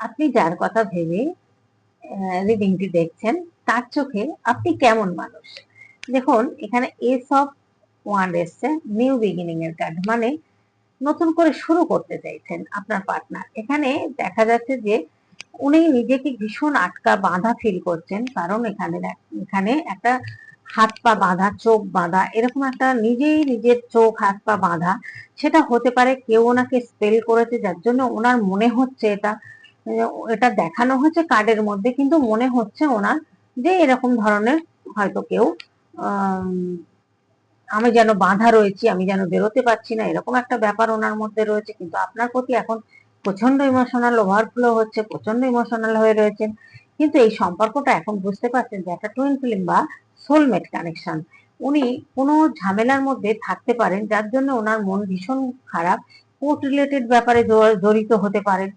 আপনি যার কথা ভেবে রিডিংটি দেখছেন, তার চোখে আপনি কেমন মানুষ? দেখুন, এখানে এস অফ ওয়ান এসছে নিউ বিগিনিং এর কার্ড মানে নতুন করে শুরু করতে চাইছেন আপনার পার্টনার এখানে দেখা যাচ্ছে যে উনি নিজেকে ভীষণ আটকা বাঁধা ফিল করছেন, কারণ এখানে এখানে একটা হাত পা বাঁধা, চোখ বাঁধা, এরকম একটা নিজেই নিজের চোখ, হাত পা বাঁধা, সেটা হতে পারে কেউ ওনাকে স্পেল করেছে, যার জন্য ওনার মনে হচ্ছে এটা এটা দেখানো হচ্ছে কার্ডের মধ্যে, কিন্তু মনে হচ্ছে ওনার যে এরকম ধরনের হয়তো কেউ, আমি যেন বাঁধা রয়েছি, আমি যেন বেরোতে পারছি না, এরকম একটা ব্যাপার ওনার মধ্যে রয়েছে। কিন্তু আপনার প্রতি এখন প্রচণ্ড ইমোশনাল ওভারফ্লো হচ্ছে প্রচণ্ড ইমোশনাল হয়ে রয়েছেন। কিন্তু এই সম্পর্কটা এখন বুঝতে পারছেন যে একটা টুইন ফিল্ম বা সোলমেট কানেকশন উনি কোনো ঝামেলার মধ্যে থাকতে পারেন, যার জন্য ওনার মন ভীষণ খারাপ। কোর্ট রিলেটেড ব্যাপারে জড়িত হতে পারেন।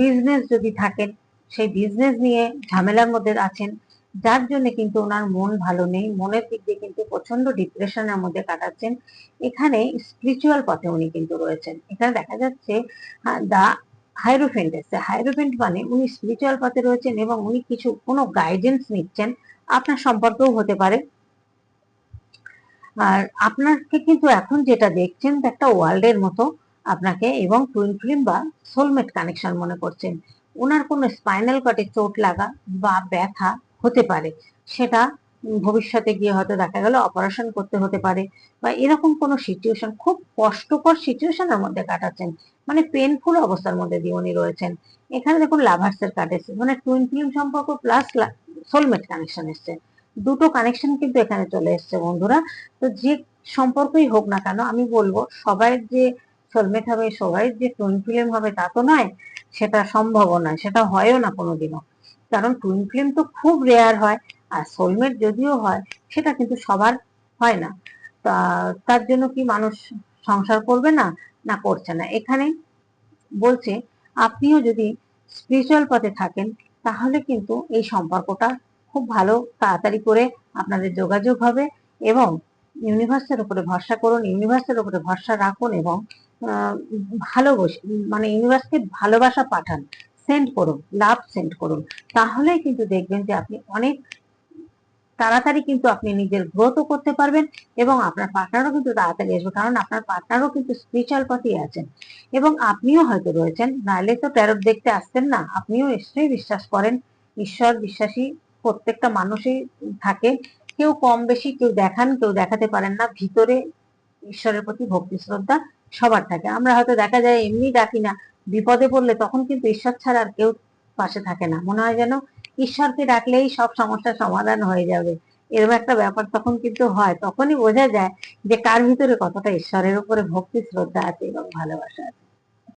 বিজনেস যদি থাকেন, সেই বিজনেস নিয়ে ঝামেলার মধ্যে আছেন, যার জন্য কিন্তু ওনার মন ভালো নেই, মনের দিক দিয়ে কিন্তু প্রচণ্ড ডিপ্রেশনের মধ্যে কাটাচ্ছেন। এখানে স্পিরিচুয়াল পথে উনি কিন্তু রয়েছেন। এখানে দেখা যাচ্ছে দা হাইরোফেন্ট এসছে হাইরোফেন্ট মানে উনি স্পিরিচুয়াল পথে রয়েছেন এবং উনি কিছু, কোনো গাইডেন্স নিচ্ছেন, আপনার সম্পর্কেও হতে পারে। আর আপনাকে কিন্তু এখন যেটা দেখছেন, একটা ওয়ার্ল্ডের মতো আপনাকে এবং টুইন ফিল্ম বা সোলমেট কানেকশন মনে করছেন। ওনার কোনো স্পাইনাল কটে চোট লাগা বা ব্যথা হতে পারে। সেটা ভবিষ্যতে গিয়ে হয়তো দেখা গেল অপারেশন করতে হতে পারে বা এরকম কোনো সিচুয়েশন খুব কষ্টকর সিচুয়েশনের মধ্যে কাটাচ্ছেন। মানে পেনফুল অবস্থার মধ্যে দিয়ে উনি রয়েছেন। এখানে দেখুন লাভার্স এর কার্ড এসেছে। মানে টুইন ফিল্ম সম্পর্ক প্লাস সোলমেট কানেকশন এসছে। দুটো কানেকশন কিন্তু এখানে চলে এসছে বন্ধুরা। তো যে সম্পর্কই হোক না কেন, আমি বলব সবাই যে সোলমেট হবে সবাই যে টুইন ফিল্ম হবে তা তো নয়, সেটা সম্ভব নয়, সেটা হয়ও না কোনোদিনও। কারণ টুইন ফিল্ম তো খুব রেয়ার হয়, আর সোলমেট যদিও হয়, সেটা কিন্তু সবার হয় না। তা, তার জন্য কি মানুষ সংসার করবে না? না করছে না। এখানে বলছে, আপনিও যদি স্পিরিচুয়াল পথে থাকেন, তাহলে কিন্তু এই সম্পর্কটা খুব ভালো, তাড়াতাড়ি করে আপনাদের যোগাযোগ হবে এবং ইউনিভার্সের উপরে ভরসা করুন ইউনিভার্সের উপরে ভরসা রাখুন এবং ভালোবাসি মানে ইউনিভার্সকে ভালোবাসা পাঠান। সেন্ড করুন লাভ সেন্ড করুন। তাহলেই কিন্তু দেখবেন যে আপনি অনেক তাড়াতাড়ি কিন্তু আপনি নিজের গ্রোথও করতে পারবেন এবং আপনার পার্টনারও কিন্তু তাড়াতাড়ি আসবে। কারণ আপনার পার্টনারও কিন্তু স্পিরিচুয়াল পথেই আছেন। এবং আপনিও হয়তো রয়েছেন, নাহলে তো ট্যারোট দেখতে আসতেন না। আপনিও নিশ্চয়ই বিশ্বাস করেন, ঈশ্বর বিশ্বাসী প্রত্যেকটা মানুষই থাকে। কেউ কম বেশি কেউ দেখান, কেউ দেখাতে পারেন না। ভিতরে ঈশ্বরের প্রতি ভক্তি, শ্রদ্ধা সবার থাকে। আমরা হয়তো দেখা যায় এমনি ডাকি না, বিপদে পড়লে তখন কিন্তু ঈশ্বর ছাড়া আর কেউ পাশে থাকে না। মনে হয় যেন ঈশ্বরকে ডাকলেই সব সমস্যার সমাধান হয়ে যাবে। এরকম একটা ব্যাপার তখন কিন্তু হয়। তখনই বোঝা যায় যে কার ভিতরে কতটা ঈশ্বরের উপরে ভক্তি, শ্রদ্ধা আছে এবং ভালোবাসা আছে।